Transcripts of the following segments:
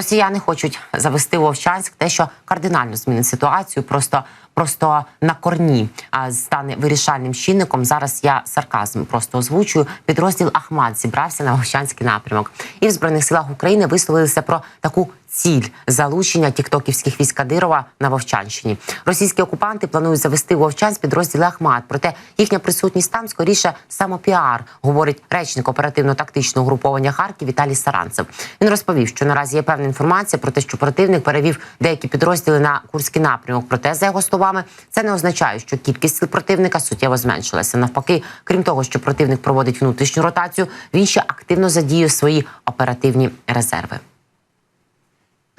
Росіяни хочуть завести Вовчанськ те, що кардинально змінить ситуацію, просто просто на корні а, стане вирішальним чинником. Зараз я сарказм просто озвучую. Підрозділ Ахмат зібрався на Вовчанський напрямок, і в збройних силах України висловилися про таку. Ціль залучення тіктоківських військ Кадирова на Вовчанщині. Російські окупанти планують завести Вовчанськ підрозділи Ахмат. Проте їхня присутність там скоріше самопіар, говорить речник оперативно-тактичного угруповання Харків Віталій Саранцев. Він розповів, що наразі є певна інформація про те, що противник перевів деякі підрозділи на курський напрямок. Проте, за його словами, це не означає, що кількість сил противника суттєво зменшилася. Навпаки, крім того, що противник проводить внутрішню ротацію, він ще активно задіює свої оперативні резерви.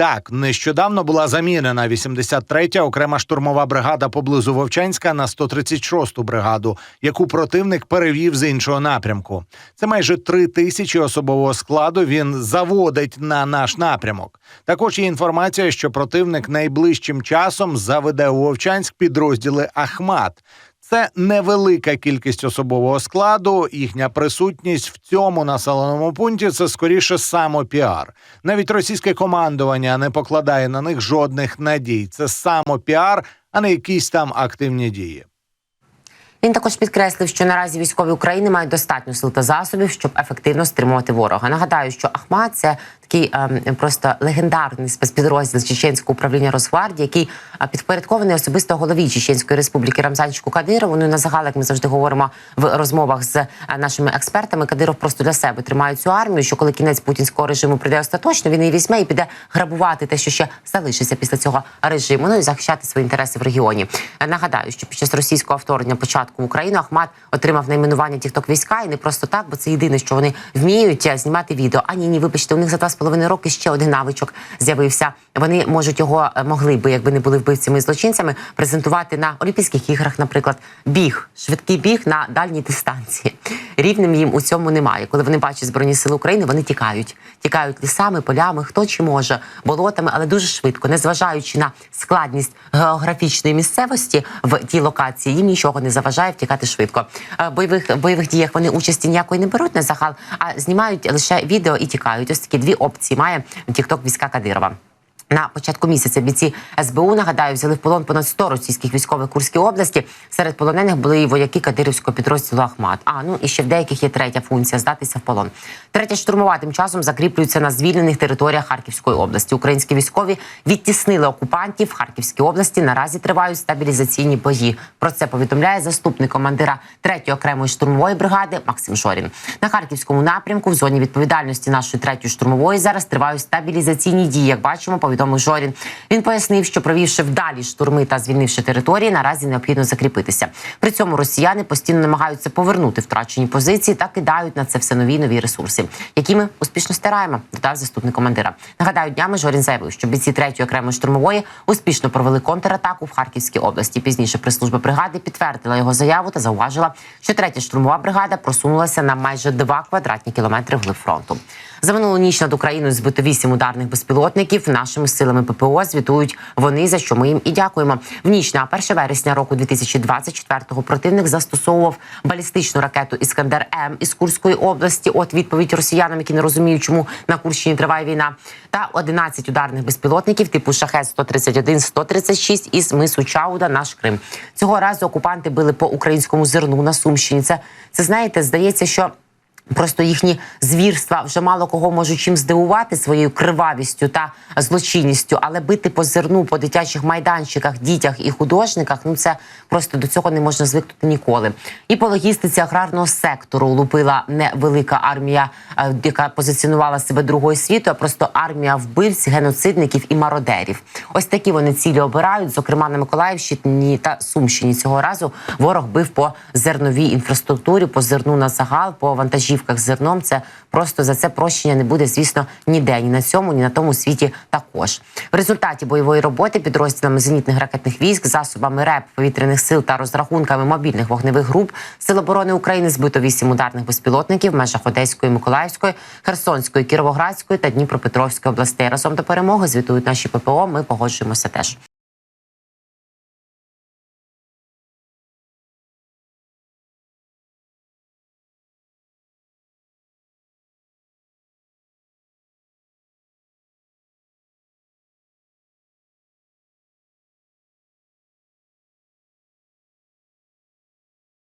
Так, нещодавно була замінена 83-я окрема штурмова бригада поблизу Вовчанська на 136-ту бригаду, яку противник перевів з іншого напрямку. Це майже три тисячі особового складу. Він заводить на наш напрямок. Також є інформація, що противник найближчим часом заведе у Вовчанськ підрозділи Ахмат. Це невелика кількість особового складу. Їхня присутність в цьому населеному пункті це скоріше самопіар. Навіть російське командування не покладає на них жодних надій. Це самопіар, а не якісь там активні дії. Він також підкреслив, що наразі військові України мають достатньо сил та засобів, щоб ефективно стримувати ворога. Нагадаю, що Ахмат це такий ем, просто легендарний спецпідрозділ чеченського управління Росгвардії, який е, підпорядкований особисто голові Чеченської республіки Рамзанчику Кадирову. Ну і на загал, як ми завжди говоримо в розмовах з е, нашими експертами. Кадиров просто для себе тримає цю армію. Що коли кінець путінського режиму прийде остаточно, він її візьме і піде грабувати те, що ще залишиться після цього режиму. Ну і захищати свої інтереси в регіоні. Е, Нагадаю, що під час російського вторгнення початку в Україну Ахмат отримав найменування тікток війська і не просто так, бо це єдине, що вони вміють знімати відео. А ні, ні, вибачте, у них за два з половиною роки ще один навичок з'явився. Вони можуть його е, могли би, якби не були вбивцями і злочинцями, презентувати на Олімпійських іграх, наприклад, біг, швидкий біг на дальній дистанції. Рівнем їм у цьому немає. Коли вони бачать збройні сили України, вони тікають, тікають лісами, полями, хто чи може, болотами, але дуже швидко, незважаючи на складність географічної місцевості в тій локації, їм нічого не заважає втікати швидко. Е, бойових бойових діях вони участі ніякої не беруть на загал, а знімають лише відео і тікають. Ось такі дві опції має тікток війська Кадирова. На початку місяця бійці СБУ нагадаю взяли в полон понад 100 російських військових Курській області. Серед полонених були і вояки кадирівського підрозділу Ахмат. А ну і ще в деяких є третя функція здатися в полон. Третя штурмова тим часом закріплюється на звільнених територіях Харківської області. Українські військові відтіснили окупантів в Харківській області. Наразі тривають стабілізаційні бої. Про це повідомляє заступник командира 3-ї окремої штурмової бригади Максим Жорін. На харківському напрямку в зоні відповідальності нашої третьої штурмової зараз тривають стабілізаційні дії. Як бачимо, повідомив Жорін. Він пояснив, що провівши вдалі штурми та звільнивши території, наразі необхідно закріпитися. При цьому росіяни постійно намагаються повернути втрачені позиції та кидають на це все нові нові ресурси, які ми успішно стираємо. Додав заступник командира. Нагадаю, днями Жорін заявив, що бійці третьої окремої штурмової успішно провели контратаку в Харківській області. Пізніше прес-служба бригади підтвердила його заяву та зауважила, що третя штурмова бригада просунулася на майже 2 квадратні кілометри вглиб фронту. За минулу ніч над Україною збито вісім ударних безпілотників. Нашими силами ППО звітують вони за що ми їм і дякуємо. В ніч на 1 вересня року 2024-го противник застосовував балістичну ракету Іскандер М із Курської області. От відповідь росіянам, які не розуміють, чому на Курщині триває війна, та 11 ударних безпілотників типу шахет 131 136 із мису Чауда. Наш Крим цього разу окупанти били по українському зерну на Сумщині. Це це знаєте, здається, що. Просто їхні звірства вже мало кого можуть чим здивувати своєю кривавістю та злочинністю, але бити по зерну по дитячих майданчиках, дітях і художниках ну це просто до цього не можна звикнути ніколи. І по логістиці аграрного сектору лупила не велика армія, е, яка позиціонувала себе другою світу, а просто армія вбивць, геноцидників і мародерів. Ось такі вони цілі обирають. Зокрема, на Миколаївщині та Сумщині цього разу ворог бив по зерновій інфраструктурі, по зерну на загал, по вантажівках з зерном. Це просто за це прощення не буде, звісно, ніде ні на цьому, ні на тому світі. Також в результаті бойової роботи підрозділами зенітних ракетних військ, засобами РЕП повітряних сил та розрахунками мобільних вогневих груп Сил оборони України збито вісім ударних безпілотників в межах Одеської, Миколаївської, Херсонської, Кіровоградської та Дніпропетровської областей. Разом до перемоги звітують наші ППО. Ми погоджуємося теж.